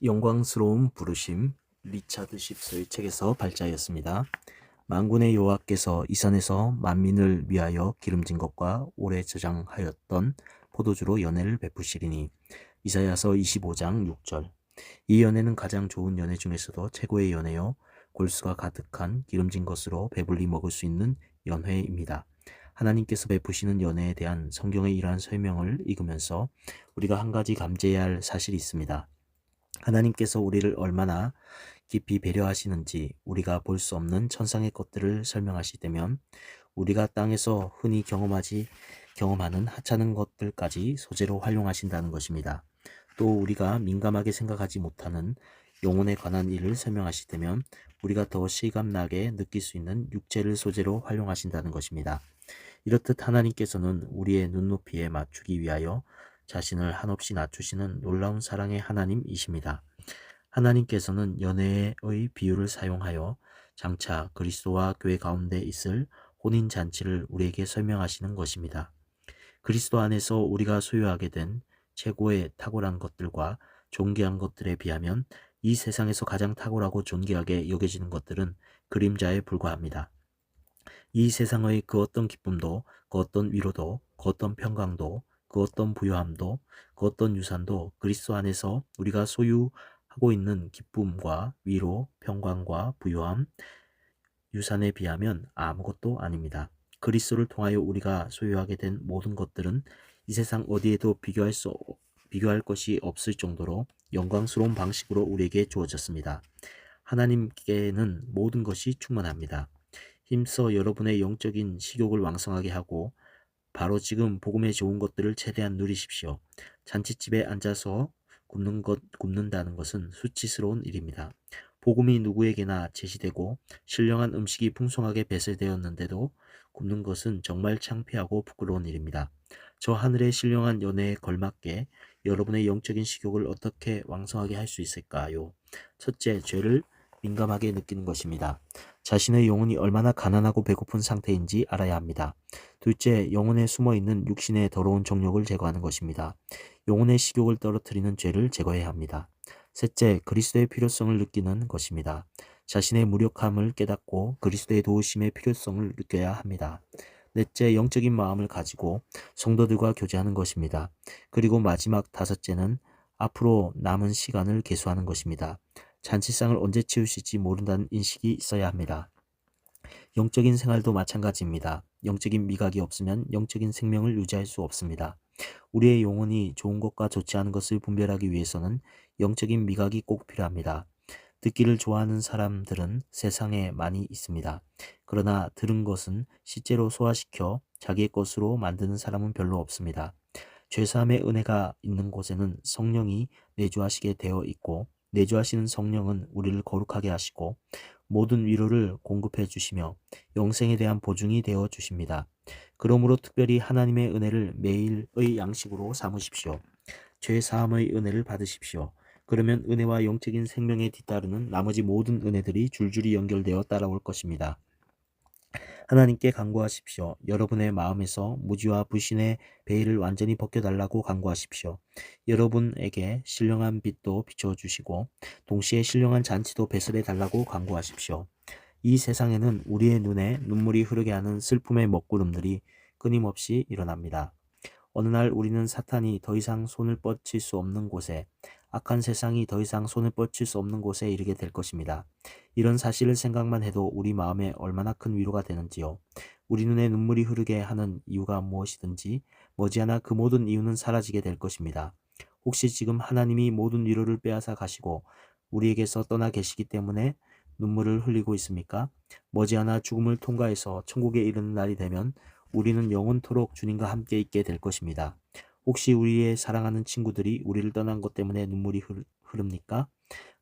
영광스러운 부르심 리차드 십서의 책에서 발자였습니다. 만군의 여호와께서 이 산에서 만민을 위하여 기름진 것과 오래 저장하였던 포도주로 연회를 베푸시리니 이사야서 25장 6절 이 연회는 가장 좋은 연회 중에서도 최고의 연회요 골수가 가득한 기름진 것으로 배불리 먹을 수 있는 연회입니다. 하나님께서 베푸시는 연회에 대한 성경의 이러한 설명을 읽으면서 우리가 한 가지 감제해야 할 사실이 있습니다. 하나님께서 우리를 얼마나 깊이 배려하시는지 우리가 볼 수 없는 천상의 것들을 설명하실 때면 우리가 땅에서 흔히 경험하지 경험하는 하찮은 것들까지 소재로 활용하신다는 것입니다. 또 우리가 민감하게 생각하지 못하는 영혼에 관한 일을 설명하실 때면 우리가 더 실감나게 느낄 수 있는 육체를 소재로 활용하신다는 것입니다. 이렇듯 하나님께서는 우리의 눈높이에 맞추기 위하여 자신을 한없이 낮추시는 놀라운 사랑의 하나님이십니다. 하나님께서는 연애의 비유를 사용하여 장차 그리스도와 교회 가운데 있을 혼인 잔치를 우리에게 설명하시는 것입니다. 그리스도 안에서 우리가 소유하게 된 최고의 탁월한 것들과 존귀한 것들에 비하면 이 세상에서 가장 탁월하고 존귀하게 여겨지는 것들은 그림자에 불과합니다. 이 세상의 그 어떤 기쁨도, 그 어떤 위로도, 그 어떤 평강도, 그 어떤 부요함도, 그 어떤 유산도 그리스도 안에서 우리가 소유하고 있는 기쁨과 위로, 평강과 부요함, 유산에 비하면 아무것도 아닙니다. 그리스도를 통하여 우리가 소유하게 된 모든 것들은 이 세상 어디에도 비교할 수 비교할 것이 없을 정도로 영광스러운 방식으로 우리에게 주어졌습니다. 하나님께는 모든 것이 충만합니다. 힘써 여러분의 영적인 식욕을 왕성하게 하고 바로 지금 복음에 좋은 것들을 최대한 누리십시오. 잔치집에 앉아서 굽는 것, 굽는다는 것은 수치스러운 일입니다. 복음이 누구에게나 제시되고 신령한 음식이 풍성하게 배설되었는데도 굽는 것은 정말 창피하고 부끄러운 일입니다. 저 하늘의 신령한 연애에 걸맞게 여러분의 영적인 식욕을 어떻게 왕성하게 할 수 있을까요? 첫째, 죄를 민감하게 느끼는 것입니다. 자신의 영혼이 얼마나 가난하고 배고픈 상태인지 알아야 합니다. 둘째, 영혼에 숨어 있는 육신의 더러운 정욕을 제거하는 것입니다. 영혼의 식욕을 떨어뜨리는 죄를 제거해야 합니다. 셋째, 그리스도의 필요성을 느끼는 것입니다. 자신의 무력함을 깨닫고 그리스도의 도우심의 필요성을 느껴야 합니다. 넷째, 영적인 마음을 가지고 성도들과 교제하는 것입니다. 그리고 마지막 다섯째는 앞으로 남은 시간을 계수하는 것입니다. 잔치상을 언제 치우실지 모른다는 인식이 있어야 합니다. 영적인 생활도 마찬가지입니다. 영적인 미각이 없으면 영적인 생명을 유지할 수 없습니다. 우리의 영혼이 좋은 것과 좋지 않은 것을 분별하기 위해서는 영적인 미각이 꼭 필요합니다. 듣기를 좋아하는 사람들은 세상에 많이 있습니다. 그러나 들은 것은 실제로 소화시켜 자기의 것으로 만드는 사람은 별로 없습니다. 죄사함의 은혜가 있는 곳에는 성령이 내주하시게 되어 있고 내주하시는 성령은 우리를 거룩하게 하시고 모든 위로를 공급해 주시며 영생에 대한 보증이 되어 주십니다. 그러므로 특별히 하나님의 은혜를 매일의 양식으로 삼으십시오. 죄 사함의 은혜를 받으십시오. 그러면 은혜와 영적인 생명에 뒤따르는 나머지 모든 은혜들이 줄줄이 연결되어 따라올 것입니다. 하나님께 간구하십시오. 여러분의 마음에서 무지와 불신의 베일을 완전히 벗겨달라고 간구하십시오. 여러분에게 신령한 빛도 비춰주시고 동시에 신령한 잔치도 배설해 달라고 간구하십시오. 이 세상에는 우리의 눈에 눈물이 흐르게 하는 슬픔의 먹구름들이 끊임없이 일어납니다. 어느 날 우리는 사탄이 더 이상 손을 뻗칠 수 없는 곳에 악한 세상이 더 이상 손을 뻗칠 수 없는 곳에 이르게 될 것입니다. 이런 사실을 생각만 해도 우리 마음에 얼마나 큰 위로가 되는지요. 우리 눈에 눈물이 흐르게 하는 이유가 무엇이든지 머지않아 그 모든 이유는 사라지게 될 것입니다. 혹시 지금 하나님이 모든 위로를 빼앗아 가시고 우리에게서 떠나 계시기 때문에 눈물을 흘리고 있습니까? 머지않아 죽음을 통과해서 천국에 이르는 날이 되면 우리는 영원토록 주님과 함께 있게 될 것입니다. 혹시 우리의 사랑하는 친구들이 우리를 떠난 것 때문에 눈물이 흐릅니까?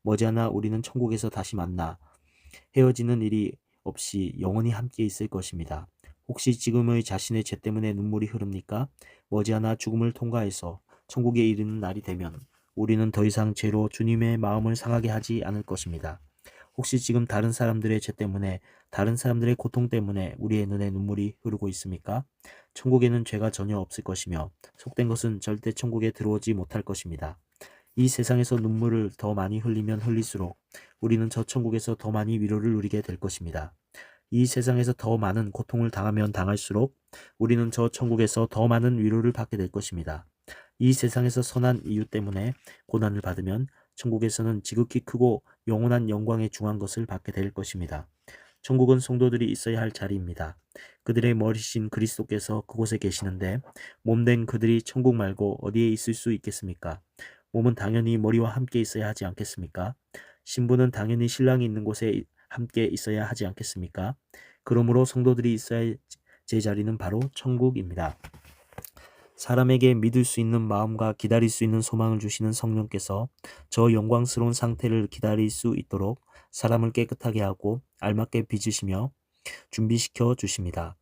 머지않아 우리는 천국에서 다시 만나 헤어지는 일이 없이 영원히 함께 있을 것입니다. 혹시 지금의 자신의 죄 때문에 눈물이 흐릅니까? 머지않아 죽음을 통과해서 천국에 이르는 날이 되면 우리는 더 이상 죄로 주님의 마음을 상하게 하지 않을 것입니다. 혹시 지금 다른 사람들의 죄 때문에 다른 사람들의 고통 때문에 우리의 눈에 눈물이 흐르고 있습니까? 천국에는 죄가 전혀 없을 것이며 속된 것은 절대 천국에 들어오지 못할 것입니다. 이 세상에서 눈물을 더 많이 흘리면 흘릴수록 우리는 저 천국에서 더 많이 위로를 누리게 될 것입니다. 이 세상에서 더 많은 고통을 당하면 당할수록 우리는 저 천국에서 더 많은 위로를 받게 될 것입니다. 이 세상에서 선한 이유 때문에 고난을 받으면 천국에서는 지극히 크고 영원한 영광에 중한 것을 받게 될 것입니다. 천국은 성도들이 있어야 할 자리입니다. 그들의 머리신 그리스도께서 그곳에 계시는데 몸된 그들이 천국 말고 어디에 있을 수 있겠습니까? 몸은 당연히 머리와 함께 있어야 하지 않겠습니까? 신부는 당연히 신랑이 있는 곳에 함께 있어야 하지 않겠습니까? 그러므로 성도들이 있어야 제 자리는 바로 천국입니다. 사람에게 믿을 수 있는 마음과 기다릴 수 있는 소망을 주시는 성령께서 저 영광스러운 상태를 기다릴 수 있도록 사람을 깨끗하게 하고 알맞게 빚으시며 준비시켜 주십니다.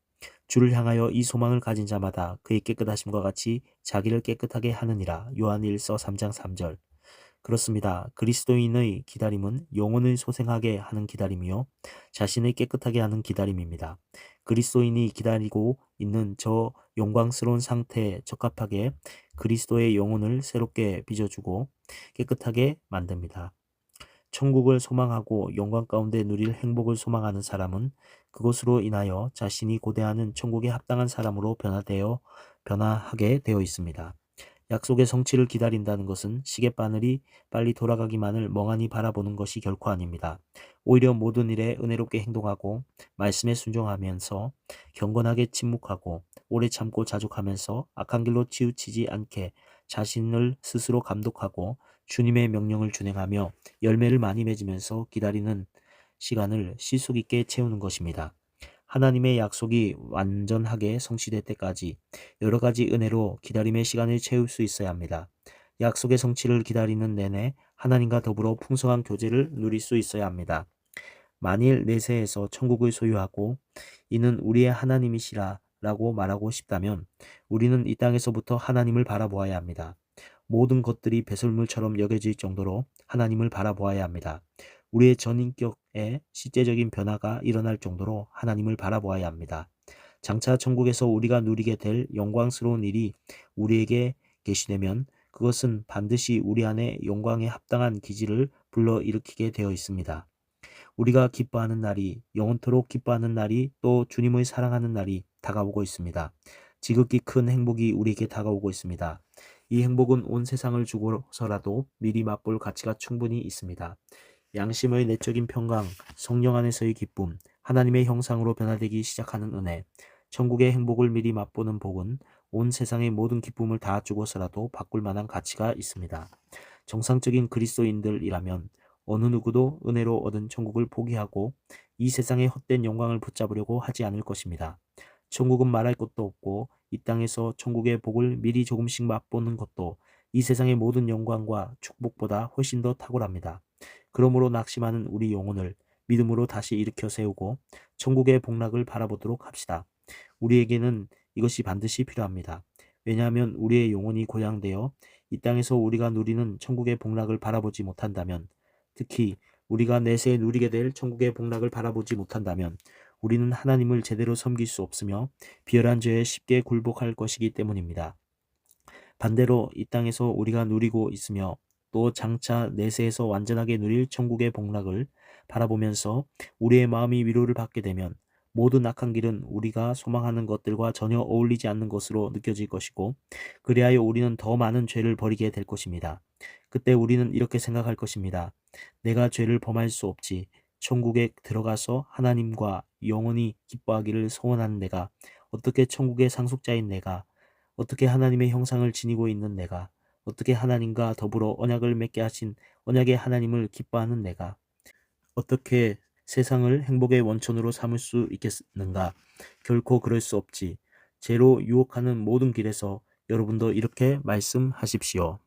주를 향하여 이 소망을 가진 자마다 그의 깨끗하심과 같이 자기를 깨끗하게 하느니라. 요한 1서 3장 3절. 그렇습니다. 그리스도인의 기다림은 영혼을 소생하게 하는 기다림이요. 자신을 깨끗하게 하는 기다림입니다. 그리스도인이 기다리고 있는 저 영광스러운 상태에 적합하게 그리스도의 영혼을 새롭게 빚어주고 깨끗하게 만듭니다. 천국을 소망하고 영광 가운데 누릴 행복을 소망하는 사람은 그것으로 인하여 자신이 고대하는 천국에 합당한 사람으로 변화되어 변화하게 되어 있습니다. 약속의 성취를 기다린다는 것은 시계바늘이 빨리 돌아가기만을 멍하니 바라보는 것이 결코 아닙니다. 오히려 모든 일에 은혜롭게 행동하고 말씀에 순종하면서 경건하게 침묵하고 오래 참고 자족하면서 악한 길로 치우치지 않게 자신을 스스로 감독하고 주님의 명령을 준행하며 열매를 많이 맺으면서 기다리는 시간을 실속 있게 채우는 것입니다. 하나님의 약속이 완전하게 성취될 때까지 여러 가지 은혜로 기다림의 시간을 채울 수 있어야 합니다. 약속의 성취를 기다리는 내내 하나님과 더불어 풍성한 교제를 누릴 수 있어야 합니다. 만일 내세에서 천국을 소유하고 이는 우리의 하나님이시라 라고 말하고 싶다면 우리는 이 땅에서부터 하나님을 바라보아야 합니다. 모든 것들이 배설물처럼 여겨질 정도로 하나님을 바라보아야 합니다. 우리의 전인격에 실제적인 변화가 일어날 정도로 하나님을 바라보아야 합니다. 장차 천국에서 우리가 누리게 될 영광스러운 일이 우리에게 계시되면 그것은 반드시 우리 안에 영광에 합당한 기질을 불러일으키게 되어 있습니다. 우리가 기뻐하는 날이 영원토록 기뻐하는 날이 또 주님을 사랑하는 날이 다가오고 있습니다. 지극히 큰 행복이 우리에게 다가오고 있습니다. 이 행복은 온 세상을 주고서라도 미리 맛볼 가치가 충분히 있습니다. 양심의 내적인 평강, 성령 안에서의 기쁨, 하나님의 형상으로 변화되기 시작하는 은혜, 천국의 행복을 미리 맛보는 복은 온 세상의 모든 기쁨을 다 주고서라도 바꿀 만한 가치가 있습니다. 정상적인 그리스도인들이라면 어느 누구도 은혜로 얻은 천국을 포기하고 이 세상의 헛된 영광을 붙잡으려고 하지 않을 것입니다. 천국은 말할 것도 없고 이 땅에서 천국의 복을 미리 조금씩 맛보는 것도 이 세상의 모든 영광과 축복보다 훨씬 더 탁월합니다. 그러므로 낙심하는 우리 영혼을 믿음으로 다시 일으켜 세우고 천국의 복락을 바라보도록 합시다. 우리에게는 이것이 반드시 필요합니다. 왜냐하면 우리의 영혼이 고양되어 이 땅에서 우리가 누리는 천국의 복락을 바라보지 못한다면 특히 우리가 내세에 누리게 될 천국의 복락을 바라보지 못한다면 우리는 하나님을 제대로 섬길 수 없으며 비열한 죄에 쉽게 굴복할 것이기 때문입니다. 반대로 이 땅에서 우리가 누리고 있으며 또 장차 내세에서 완전하게 누릴 천국의 복락을 바라보면서 우리의 마음이 위로를 받게 되면 모든 악한 길은 우리가 소망하는 것들과 전혀 어울리지 않는 것으로 느껴질 것이고 그리하여 우리는 더 많은 죄를 버리게 될 것입니다. 그때 우리는 이렇게 생각할 것입니다. 내가 죄를 범할 수 없지. 천국에 들어가서 하나님과 영원히 기뻐하기를 소원하는 내가 어떻게 천국의 상속자인 내가 어떻게 하나님의 형상을 지니고 있는 내가 어떻게 하나님과 더불어 언약을 맺게 하신 언약의 하나님을 기뻐하는 내가 어떻게 세상을 행복의 원천으로 삼을 수 있겠는가? 결코 그럴 수 없지. 죄로 유혹하는 모든 길에서 여러분도 이렇게 말씀하십시오.